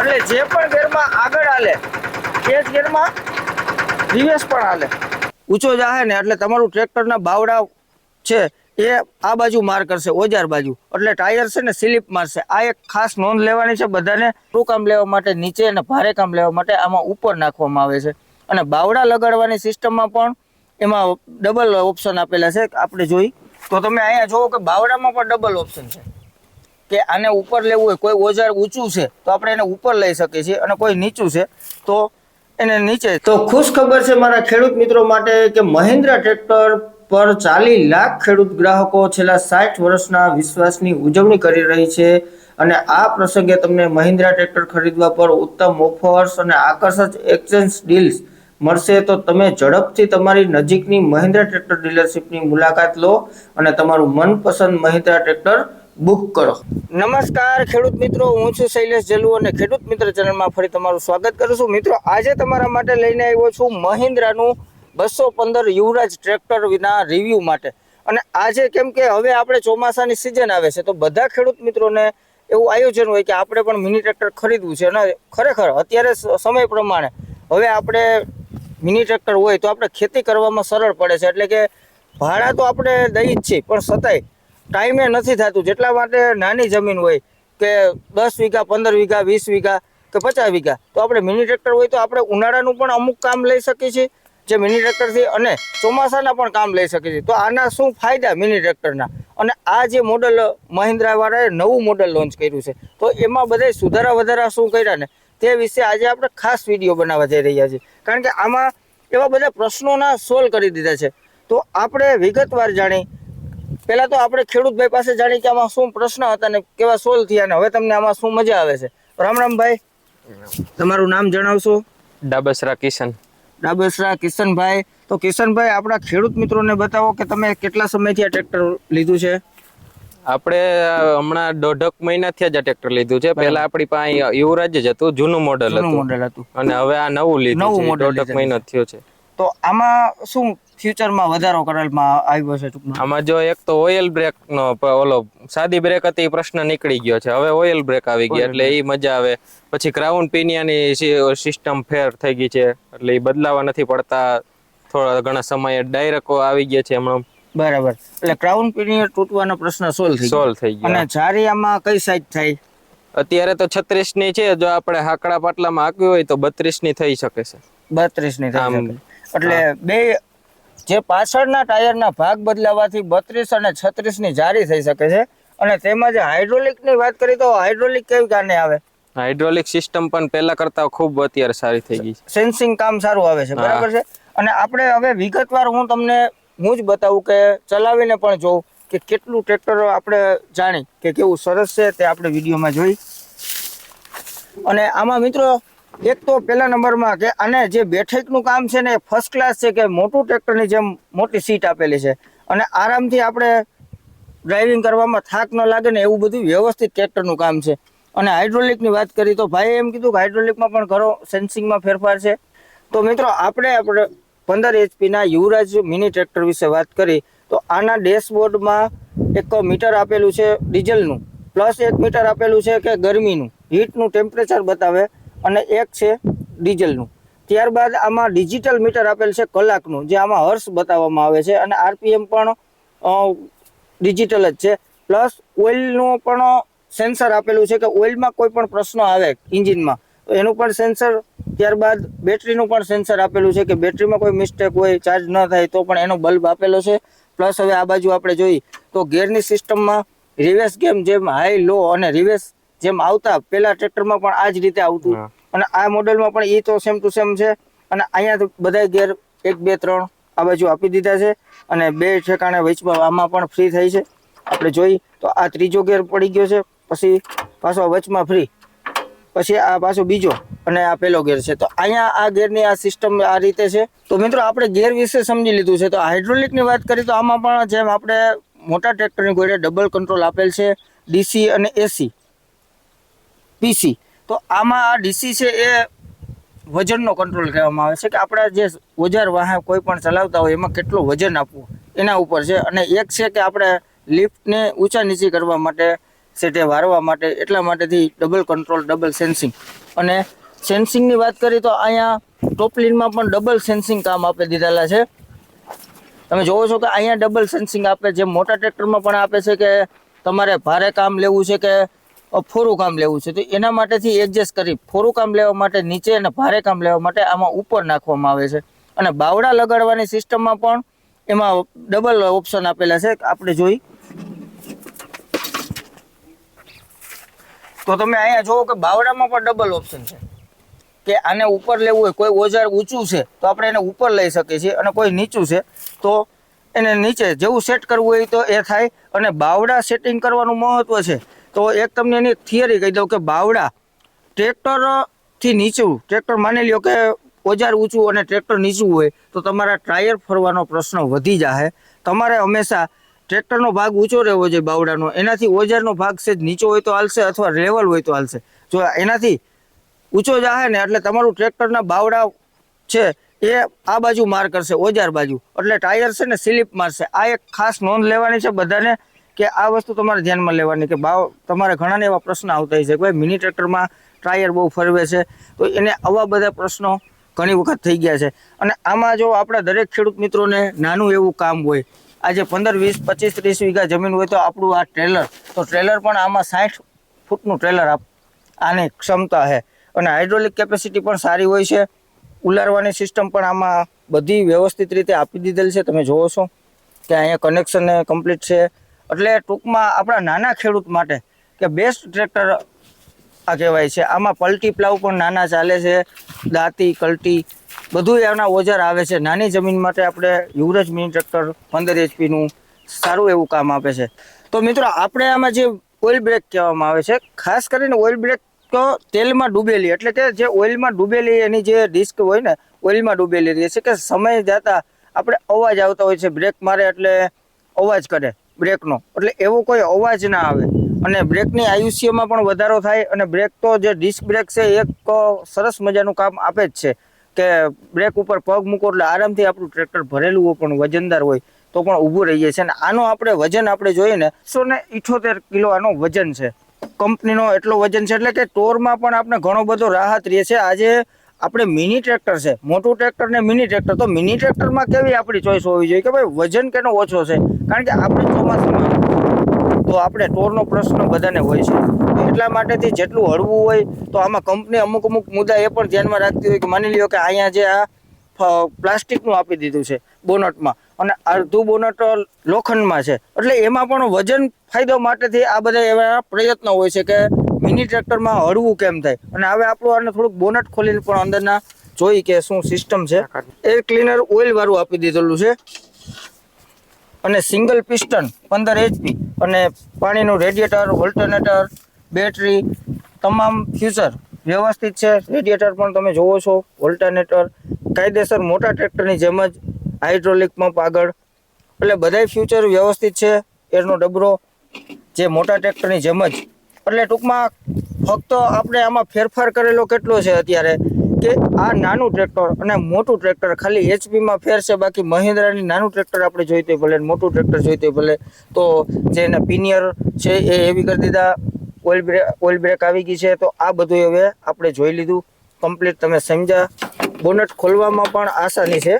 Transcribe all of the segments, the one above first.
એટલે જે પણ ગેરમાં આગળ હાલે તે જ ગેરમાં રિવર્સ પણ હાલે. ઊંચો જાહે ને એટલે તમારું ટ્રેક્ટરના બાવડા છે, એ આ બાજુ માર કરશે, ઓજાર બાજુ. એટલે ટાયર છે ને સ્લીપ મારશે. આ એક ખાસ નોંધ લેવાની છે બધાને. ટૂંક કામ લેવા માટે? નીચે અને ભારે કામ લેવા માટે આમાં ઉપર નાખવામાં આવે છે. અને બાવડા લગાડવાની સિસ્ટમમાં પણ એમાં ડબલ ઓપ્શન આપેલા છે. આપણે જોઈ. તો તમે અહીંયા જુઓ કે બાવડામાં પણ ડબલ ઓપ્શન છે. કે આને ઉપર લેવું હોય, કોઈ ઓજાર ઊંચું છે, તો આપણે એને ઉપર લઈ શકીએ છીએ અને કોઈ નીચું છે, તો એને નીચે તો ખુશ ખબર છે મારા ખેડૂત મિત્રો માટે કે મહિન્દ્રા ટ્રેક્ટર પર ચાલી લાખ ખેડૂત ગ્રાહકો છેલ્લા સાઠ વર્ષના વિશ્વાસની ઉજવણી કરી રહી છે અને આ પ્રસંગે તમને મહિન્દ્રા ટ્રેક્ટર ખરીદવા પર ઉત્તમ ઓફર્સ અને આકર્ષક એક્સચેન્જ ડીલ્સ મળશે. તો તમે ઝડપથી તમારી નજીકની મહિન્દ્રા ટ્રેક્ટર ડીલરશીપની મુલાકાત લો અને તમારું મનપસંદ મહિન્દ્રા ટ્રેક્ટર બુક કરો. નમસ્કાર, ખેડૂત મિત્રો. હું છું શૈલેષ જલુ અને ખેડૂત મિત્ર ચેનલમાં ફરી તમારું સ્વાગત કરું છું. મિત્રો, આજે તમારા માટે લઈને આવ્યો છું મહિન્દ્રાનું બસો પંદર યુવરાજ ટ્રેક્ટર વિના રિવ્યૂ માટે. અને આજે કેમ કે હવે આપણે ચોમાસાની સિઝન આવે છે, તો બધા ખેડૂત મિત્રોને એવું આયોજન હોય કે આપણે પણ મિની ટ્રેક્ટર ખરીદવું છે. અને ખરેખર અત્યારે સમય પ્રમાણે હવે આપણે મિની ટ્રેક્ટર હોય તો આપણે ખેતી કરવામાં સરળ પડે છે. એટલે કે ભાડા તો આપણે દઈ જ છીએ, પણ છતાંય ટાઈમે નથી થતું. જેટલા માટે નાની જમીન હોય કે દસ વીઘા, પંદર વીઘા, વીસ વીઘા કે પચાસ વીઘા, તો આપણે મિની ટ્રેક્ટર હોય તો આપણે ઉનાળાનું પણ અમુક કામ લઈ શકીએ છીએ, જે મિની ટ્રેક્ટરથી અને ચોમાસાના પણ કામ લઈ શકીએ છીએ. તો આના શું ફાયદા મિની ટ્રેક્ટરના? અને આ જે મોડલ મહિન્દ્રાવાળાએ નવું મોડલ લોન્ચ કર્યું છે, તો એમાં બધા સુધારા વધારા શું કર્યા ને તે વિશે આજે આપણે ખાસ વીડિયો બનાવવા જઈ રહ્યા છીએ. કારણ કે આમાં એવા બધા પ્રશ્નોના સોલ્વ કરી દીધા છે. તો આપણે વિગતવાર જાણી પહેલા તો આપણે ખેડૂતભાઈ પાસે જાણી કે આમાં શું પ્રશ્ન હતા ને કેવા સોલ્વ થયા ને હવે તમને આમાં શું મજા આવે છે. રામ રામ ભાઈ. તમારું નામ જણાવશો? ડાબસરા કિશન. ડાબસરા કિશનભાઈ તો કિશનભાઈ આપણા ખેડૂત મિત્રોને બતાવો કે તમે કેટલા સમયથી આ ટ્રેક્ટર લીધું છે? આપણે હમણાં દોઢક મહિનાથી જ આ ટ્રેક્ટર લીધું છે. પહેલા આપણી પાસે યુવરાજ જ હતું જૂનું મોડલ હતું. મોડેલ હતું. અને હવે આ નવું લીધું છે. દોઢક મહિનો થયો છે. તો આમાં શું ફ્યુચરમાં વધારો કરેલમાં આવ્યો છે ટૂંકમાં? આમાં જો એક તો ઓઇલ બ્રેક નો ઓલો સાદી બ્રેક હતી એ પ્રશ્ન નીકળી ગયો છે. હવે ઓઇલ બ્રેક આવી ગયા એટલે એ મજા આવે. પછી ક્રાઉન પિનિયાની સિસ્ટમ ફેર થઈ ગઈ છે. એટલે એ બદલાવા નથી પડતા. થોડા ઘણા સમયે ડાયરેક્ટ આવી ગયા છે હમણાં. બરાબર. એટલે ક્રાઉન પિનિયર તૂટવાનો પ્રશ્ન સોલ્વ થઈ સોલ્વ થઈ ગયો. અને જારી આમાં કઈ સાઈઝ થાય? અત્યારે તો છત્રીસની છે. જો આપણે હાકડા પાટલામાં હાંકવી હોય તો બત્રીસની થઈ શકે છે. બત્રીસની થઈ શકે. એટલે બે જે પાછળના ટાયરના ભાગ બદલાવાથી બત્રીસ અને છત્રીસની જારી થઈ શકે છે. અને તેમાં જે હાઇડ્રોલિકની વાત કરીએ તો હાઇડ્રોલિક કેવી કારણે આવે? હાઇડ્રોલિક સિસ્ટમ પણ પહેલા કરતા ખૂબ અત્યારે સારી થઈ ગઈ છે. સેન્સિંગ કામ સારું આવે છે બરાબર છે? અને આપણે હવે વિગતવાર હું તમને હું જ બતાવું કે ચલાવીને પણ જોઉં કે કેટલું ટ્રેક્ટર આપણે જાણી કે કેવું સરસ છે તે આપણે વિડીયોમાં જોઈ. અને આમાં મિત્રો એક તો પહેલા નંબરમાં કે આને જે બેઠકનું કામ છે ને એ ફર્સ્ટ ક્લાસ છે કે મોટું ટ્રેક્ટરની જેમ મોટી સીટ આપેલી છે. અને આરામથી આપણે ડ્રાઇવિંગ કરવામાં થાક ન લાગે ને એવું બધું વ્યવસ્થિત ટ્રેક્ટરનું કામ છે. અને હાઇડ્રોલિકની વાત કરી તો ભાઈએ એમ કીધું કે હાઇડ્રોલિકમાં પણ ઘણો સેન્સિંગમાં ફેરફાર છે. તો મિત્રો આપણે આપણે પંદર એચપીના યુવરાજ મિની ટ્રેક્ટર વિશે વાત કરી તો આના ડેશબોર્ડમાં એક મીટર આપેલું છે ડીઝલનું પ્લસ એક મીટર આપેલું છે કે ગરમીનું. હીટનું ટેમ્પરેચર બતાવે. અને એક છે ડીઝલનું. ત્યારબાદ આમાં ડિજિટલ મીટર આપેલ છે કલાકનું, જે આમાં હર્ષ બતાવવામાં આવે છે અને આરપીએમ પણ ડિજિટલ જ છે. પ્લસ ઓઇલનું પણ સેન્સર આપેલું છે કે ઓઇલમાં કોઈ પણ પ્રશ્ન આવે એન્જિનમાં તો એનું પણ સેન્સર, ત્યારબાદ બેટરીનું પણ સેન્સર આપેલું છે કે બેટરીમાં કોઈ મિસ્ટેક હોય, ચાર્જ ન થાય, તો પણ એનો બલ્બ આપેલો છે. પ્લસ હવે આ બાજુ આપણે જોઈ, તો ગેરની સિસ્ટમમાં રિવર્સ ગેમ જેમ હાઈ, લો અને રિવર્સ જેમ આવતા પેલા ટ્રેક્ટરમાં પણ આ જ રીતે આવતું. અને આ મોડેલમાં પણ એ તો સેમ ટુ સેમ છે. અને અહીંયા બધા ગેર એક બે ત્રણ આ બાજુ આપી દીધા છે. અને બે ઠેકાણે વચમાં આમાં પણ ફ્રી થઈ છે. આપણે જોઈ તો આ ત્રીજો ગેર પડી ગયો છે. પછી પાછો વચમાં ફ્રી પછી આ પાછો બીજો અને આ પેલો ગેર છે. તો અહીંયા આ ગેરની આ સિસ્ટમ આ રીતે છે. તો મિત્રો આપણે ગેર વિશે સમજી લીધું છે. તો હાઇડ્રોલિકની વાત કરીએ તો આમાં પણ જેમ આપણે મોટા ટ્રેક્ટરની ગોળે ડબલ કંટ્રોલ આપેલ છે. ડીસી અને એસી. પીસી તો આમાં આ ડીસી છે એ વજનનો કંટ્રોલ કહેવામાં આવે છે કે આપણા જે ઓજાર વાહન કોઈ પણ ચલાવતા હોય એમાં કેટલું વજન આપવું એના ઉપર છે. અને એક છે કે આપણે લિફ્ટને ઊંચા નીચી કરવા માટે સેટે વારવા માટે એટલા માટેથી ડબલ કંટ્રોલ ડબલ સેન્સિંગ અને સેન્સિંગની વાત કરીએ તો અહીંયા ટોપલિનમાં પણ ડબલ સેન્સિંગ કામ આપી દીધેલા છે. તમે જોવો છો કે અહીંયા ડબલ સેન્સિંગ આપે જે મોટા ટ્રેક્ટરમાં પણ આપે છે કે તમારે ભારે કામ લેવું છે કે ફોરું કામ લેવું છે. તો એના માટેથી એડજસ્ટ કરી ફોરું કામ લેવા માટે નીચે અને ભારે કામ લેવા માટે આમાં ઉપર નાખવામાં આવે છે. અને બાવડા લગાડવાની સિસ્ટમમાં પણ એમાં ડબલ ઓપ્શન આપેલા છે. આપણે જોઈ. તો તમે અહીંયા જુઓ કે બાવડામાં પણ ડબલ ઓપ્શન છે. કે આને ઉપર લેવું હોય, કોઈ ઓજાર ઊંચું છે, તો આપણે એને ઉપર લઈ શકીએ છીએ અને કોઈ નીચું છે, તો એને નીચે જેવું સેટ કરવું હોય તો એ થાય. અને બાવડા સેટિંગ કરવાનું મહત્વ છે. તો એક તમને એની થિયરી કહી દઉં કે બાવડા ટ્રેક્ટરથી નીચું ટ્રેક્ટર માની લ્યો કે ઓજાર ઊંચું અને ટ્રેક્ટર નીચું હોય, તો તમારા ટાયર ફરવાનો પ્રશ્ન વધી જાય તમારે હંમેશા ટ્રેક્ટરનો ભાગ ઊંચો રહેવો જોઈએ બાવડાનો. એનાથી ઓજારનો ભાગ છે નીચો હોય તો હાલશે અથવા લેવલ હોય તો હાલશે. જો એનાથી ઊંચો જાહે ને એટલે તમારું ટ્રેક્ટરના બાવડા છે એ આ બાજુ માર કરશે, ઓજાર બાજુ. એટલે ટાયર છે ને સ્લીપ મારશે. આ એક ખાસ નોંધ લેવાની છે બધાને. કે આ વસ્તુ તમારે ધ્યાનમાં લેવાની કે ભાવ તમારે ઘણાને એવા પ્રશ્ન આવતા હોય છે કે ભાઈ મિની ટ્રેક્ટરમાં ટાયર બહુ ફરવે છે, તો એને આવા બધા પ્રશ્નો ઘણી વખત થઈ ગયા છે. અને આમાં જો આપણા દરેક ખેડૂત મિત્રોને નાનું એવું કામ હોય, આજે પંદર, વીસ, પચીસ, ત્રીસ વીઘા જમીન હોય તો આપણું આ ટ્રેલર, તો ટ્રેલર પણ આમાં સાઠ ફૂટનું ટ્રેલર આપ, આની ક્ષમતા છે. અને હાઇડ્રોલિક કેપેસિટી પણ સારી હોય છે, ઉલારવાની સિસ્ટમ પણ આમાં બધી વ્યવસ્થિત રીતે આપી દીધેલ છે, તમે જોવો છો કે અહીંયા કનેક્શન કમ્પ્લીટ છે એટલે ટૂંકમાં આપણા નાના ખેડૂત માટે કે બેસ્ટ ટ્રેક્ટર આ કહેવાય છે. આમાં પલટી પ્લાવ પણ નાના ચાલે છે, દાંતી, કલટી બધું એના ઓજાર આવે છે. નાની જમીન માટે આપણે યુવરાજ મિની ટ્રેક્ટર પંદર એચપીનું સારું એવું કામ આપે છે. તો મિત્રો, આપણે આમાં જે ઓઇલ બ્રેક કહેવામાં આવે છે, ખાસ કરીને ઓઇલ બ્રેક તો તેલમાં ડૂબેલી, એટલે કે જે ઓઇલમાં ડૂબેલી એની જે ડિસ્ક હોય ને ઓઇલમાં ડૂબેલી રહે છે કે સમય જતાં આપણે અવાજ આવતા હોય છે બ્રેક મારે એટલે અવાજ કરે. બ્રેકનો. એટલે એવો કોઈ અવાજ ના આવે. અને બ્રેકની આયુષ્યમાં પણ વધારો થાય અને બ્રેક તો જે ડિસ્ક બ્રેક છે એક સરસ મજાનું કામ આપે જ છે. કે બ્રેક ઉપર પગ મૂકો એટલે આરામથી આપણું ટ્રેક્ટર ભરેલું હોય પણ વજનદાર હોય તો પણ ઊભું રહીએ છીએ અને આનો આપણે વજન આપણે જોઈએ ને એકસો ને ઇઠોતેર કિલો આનો વજન છે. કંપનીનો એટલો વજન છે એટલે કે ટોરમાં પણ આપણે ઘણો બધો રાહત રહે છે. આજે આપણે મિની ટ્રેક્ટર છે. મોટું ટ્રેક્ટર ને મિની ટ્રેક્ટર. તો મિની ટ્રેક્ટરમાં કેવી આપણી ચોઈસ હોવી જોઈએ કે ભાઈ વજન કેનો ઓછો છે? કારણ કે આપણે ચોમાસામાં તો આપણે ટોરનો પ્રશ્ન બધાને હોય છે. એટલા માટેથી જેટલું હળવું હોય, તો આમાં કંપની અમુક અમુક મુદ્દા એ પણ ધ્યાનમાં રાખતી હોય કે માની લ્યો કે અહીંયા જે આ પ્લાસ્ટિકનું આપી દીધું છે બોનટમાં. અને અડધું બોનટ લોખંડમાં છે. એટલે એમાં પણ વજન ફાયદો માટેથી આ બધા એવા પ્રયત્નો હોય છે કે મિની ટ્રેક્ટરમાં હળવું કેમ થાય? અને હવે આપણું આને થોડુંક બોનટ ખોલીને પણ અંદરના જોઈ કે શું સિસ્ટમ છે. એર ક્લીનર ઓઇલ વાળું આપી દીધેલું છે. અને સિંગલ પિસ્ટન પંદર એચપી અને પાણીનું રેડિએટર ઓલ્ટરનેટર બેટરી તમામ ફ્યુચર વ્યવસ્થિત છે. રેડિએટર પણ તમે જોવો છો ઓલ્ટરનેટર કાયદેસર મોટા ટ્રેક્ટરની જેમ જ હાઇડ્રોલિક પંપ આગળ. એટલે બધાય ફ્યુચર વ્યવસ્થિત છે. એરનો ડબરો જે મોટા ટ્રેક્ટરની જેમ જ એટલે ટૂંકમાં ફક્ત આપણે આમાં ફેરફાર કરેલો કેટલો છે અત્યારે? કે આ નાનું ટ્રેક્ટર અને મોટું ટ્રેક્ટર ખાલી એચપીમાં ફેર છે, બાકી મહિન્દ્રાની નાનું ટ્રેક્ટર આપણે જોઈતું ભલે મોટું ટ્રેક્ટર જોઈતું ભલે. તો જે એના પિનિયર છે એ એવી કરી દીધા ઓઇલ બ્રેક ઓઇલ બ્રેક આવી ગઈ છે, તો આ બધું હવે આપણે જોઈ લીધું. કમ્પ્લીટ તમે સમજ્યા. બોનટ ખોલવામાં પણ આસાની છે.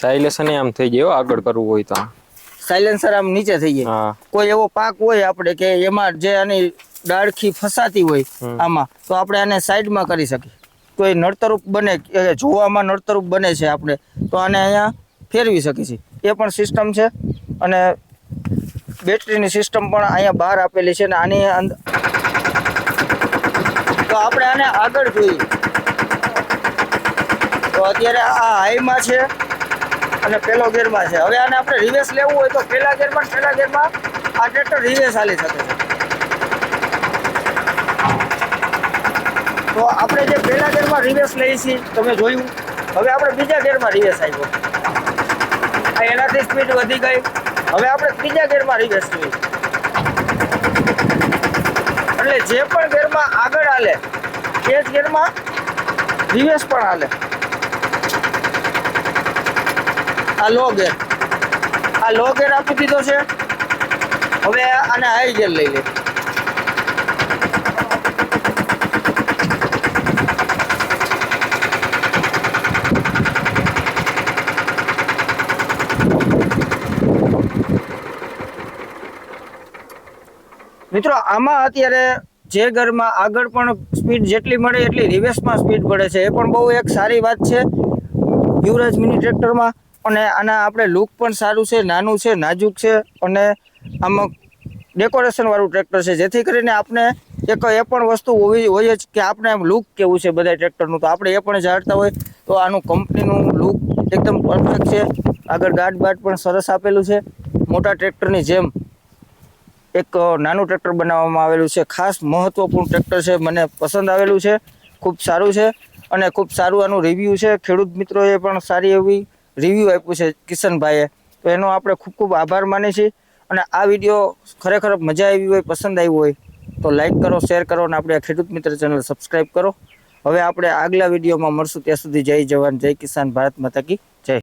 સાયલેશન આમ થઈ ગયો આગળ કરવું હોય તો. સાયલેન્સર આમ નીચે થઈ જાય. કોઈ એવો પાક હોય આપણે કે એમાં જે આની ડાળખી ફસાતી હોય આમાં તો આપણે આને સાઈડમાં કરી શકીએ. તો એ નડતરૂપ બને કે જોવામાં નડતરૂપ બને છે આપણે તો આને અહીંયા ફેરવી શકીએ છીએ. એ પણ સિસ્ટમ છે અને બેટરીની સિસ્ટમ પણ અહીંયા બહાર આપેલી છે અને આની અંદર તો આપણે આને આગળ જોઈએ. તો અત્યારે આ હાઈમાં છે. અને પેલો ગેરમાં છે. હવે આને આપણે રિવેસ લેવું હોય તો પેલા ગેરમાં પહેલા ગેરમાં આ ટ્રેક્ટર રિવેસ હાલી શકે છે. તો આપણે જે પહેલા ગેરમાં રિવેસ લઈએ છીએ, તમે જોયું. હવે આપણે બીજા ગેરમાં રિવેસ આવ્યો આ એનાથી સ્પીડ વધી ગઈ. હવે આપણે ત્રીજા ગેરમાં રિવેસ જોઈએ. એટલે જે પણ ગેરમાં આગળ હાલે, એ જ ગેરમાં રિવેસ પણ હાલે. આ લો ગેર આ લો ગેર આપી દીધો છે. હવે આને હાઈ ગેર લઈ લે. મિત્રો, આમાં અત્યારે જે ઘરમાં આગળ પણ સ્પીડ જેટલી મળે એટલી રિવેર્સમાં સ્પીડ પડે છે. એ પણ બહુ એક સારી વાત છે. યુવરાજ મિની ટ્રેક્ટરમાં અને આના આપણે લુક પણ સારું છે, નાનું છે, નાજુક છે અને આમાં ડેકોરેશનવાળું ટ્રેક્ટર છે. જેથી કરીને આપણે એક એ પણ વસ્તુ હોવી હોય જ કે આપણે આમ લુક કેવું છે બધા ટ્રેક્ટરનું તો આપણે એ પણ જાણતા હોય. તો આનું કંપનીનું લુક એકદમ પરફેક્ટ છે. આગળ ગાઢ બાટ પણ સરસ આપેલું છે. મોટા ટ્રેક્ટરની જેમ એક નાનું ટ્રેક્ટર બનાવવામાં આવેલું છે. ખાસ મહત્ત્વપૂર્ણ ટ્રેક્ટર છે. મને પસંદ આવેલું છે. ખૂબ સારું છે અને ખૂબ સારું આનું રિવ્યૂ છે. ખેડૂત મિત્રોએ પણ સારી એવી રિવ્યૂ આપ્યું છે કિશનભાઈએ. તો એનો આપણે ખૂબ ખૂબ આભાર માની છીએ અને આ વીડિયો ખરેખર મજા આવી હોય, પસંદ આવ્યો હોય, તો લાઈક કરો શેર કરો અને આપણે ખેડૂત મિત્ર ચેનલ સબસ્ક્રાઈબ કરો. હવે આપણે આગલા વિડીયોમાં મળશું. ત્યાં સુધી જય જવાન, જય કિસાન ભારત માતા કી જય.